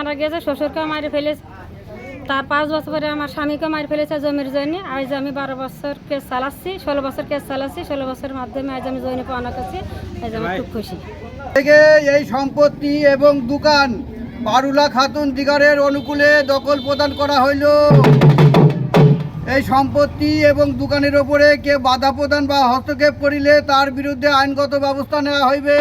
মারা গেছে শ্বশুরকে মারি ফেলেছে। তার পাঁচ বছর পরে আমার স্বামীকে মারি ফেলেছে জমির জন্য। আজ আমি বারো বছর কেস চালাচ্ছি, ষোলো বছর কেস চালাচ্ছি, ষোলো বছরের মাধ্যমে আজ আমি জৈন পাওনা করছি, আজ আমি খুব খুশি। থেকে এই সম্পত্তি এবং দোকান বারুলা খাতুন দিগারের অনুকূলে দখল প্রদান করা হইল। এই সম্পত্তি এবং দোকানের ওপরে কে বাধা প্রদান বা হস্তক্ষেপ করিলে তার বিরুদ্ধে আইনগত ব্যবস্থা নেওয়া হইবে।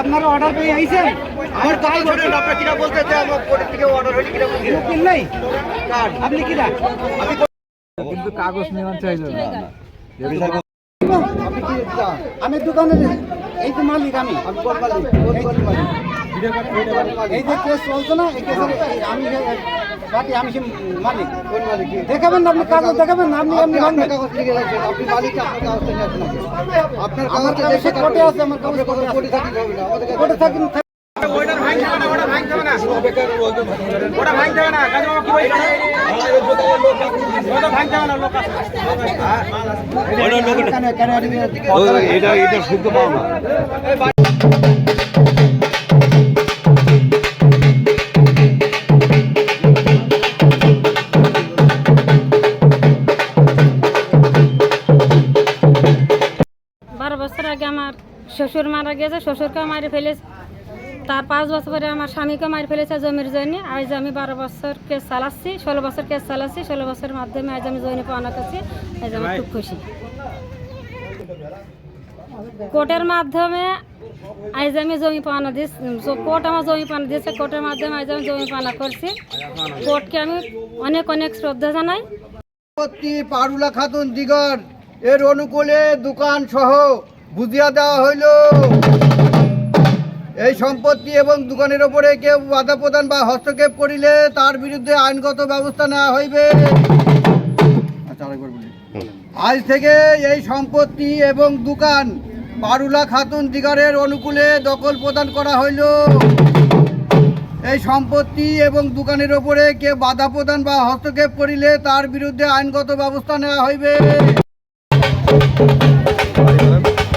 আপনারা অর্ডার পেয়ে আইছেন? আমার কাজ শোনেন আপনার কিরা বলছে যে আমার কোর্ট থেকে অর্ডার হয়েছে কিরা বলছে? নাই? আপনি কিরা? আমি কিন্তু কাগজ নেওয়া চাইল না? আমি দোকানের এই তো মালিক আমি। আমি কোন মালিক? কোন কোন মালিক? এই যে কেস চলছে না এই কেসের আমি বাকি আমি সে মালিক দেখাবেন না আপনি কাগজ দেখাবেন না আপনি আপনি আপনি আপনার ভাঙবেন কাগজ লিখে রাখছেন আপনি মালিক আপনার কাগজ থেকে আসেন আগে। আপনার আমার কাগজটা কাগজ দেখে কোর্টে আছে, আমার কাগজ আপনার কাগজ কোর্টে কোর্টে থাকতে হবে না আমাদের কাছে কোর্টে থাকেন এটা এটা শুদ্ধ পাও না শ্বশুর মারা গেছে শ্বশুরকে মারি ফেলেছে। তার পাঁচ বছর পরে আমার স্বামীকে মারি ফেলেছে জমির জন্য। আজ আমি বারো বছর কেস চালাচ্ছি ষোলো বছর কেস চালাচ্ছি ষোলো বছরের মাধ্যমে আজ আমি জৈন পাওনা করছি আজ আমি খুব খুশি। কোর্টের মাধ্যমে আজ আমি জমি পাওনা দিচ্ছি কোর্ট আমার জমি পাওনা দিয়েছে কোর্টের মাধ্যমে আজ আমি জমি পাওনা করছি। কোর্টকে আমি অনেক অনেক শ্রদ্ধা জানাই। পারুলা খাতুন দিগর এর অনুকূলে দোকান সহ বুঝিয়া দেওয়া হইল এই সম্পত্তি এবং দোকানের ওপরে কেউ বাধা প্রদান বা হস্তক্ষেপ করিলে তার বিরুদ্ধে আইনগত ব্যবস্থা নেওয়া হইবে। আচ্ছা। আজ থেকে এই সম্পত্তি এবং দোকান পারুলা খাতুন দিগারের অনুকূলে দখল প্রদান করা হইল। এই সম্পত্তি এবং দোকানের ওপরে কে বাধা প্রদান বা হস্তক্ষেপ করিলে তার বিরুদ্ধে আইনগত ব্যবস্থা নেওয়া হইবে।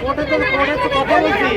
কোর্টে তো কথা বলছি